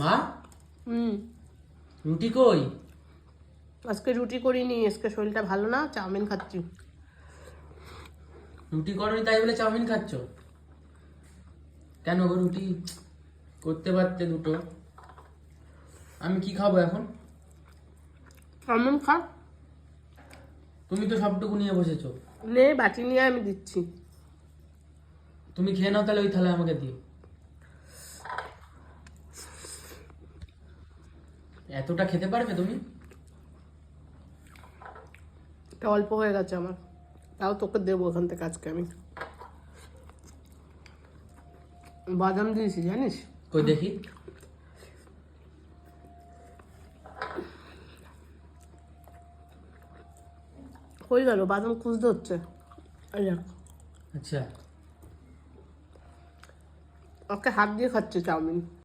মা? হুম। রুটি কই? আজকে রুটি করিনি আজকে শরীরটা ভালো না চাউমিন খাচ্ছি। রুটি করনি তাই বলে চাউমিন খাচ্ছ? কেন গো রুটি? করতে পারতে দুটো। আমি কি খাব এখন? চাউমিন খা। তুমি তো সবটুকু নিয়ে বসেছো। নে বাটি নিয়ে আমি দিচ্ছি। তুমি খেয়ে নাও তাহলে ওই থালা আমাকে দিও এতটা খেতে পারবে তুমি? এটা অল্প হয়ে গেছে আমার। তাও তোকে দেবো ওখান থেকে আজকে আমি। বাদাম দিয়েছি জানিস? কই দেখি। হয়ে গেল বাদাম খুঁজতে হচ্ছে। আচ্ছা। ওকে হাত দিয়ে খাচ্ছে চাউমিন।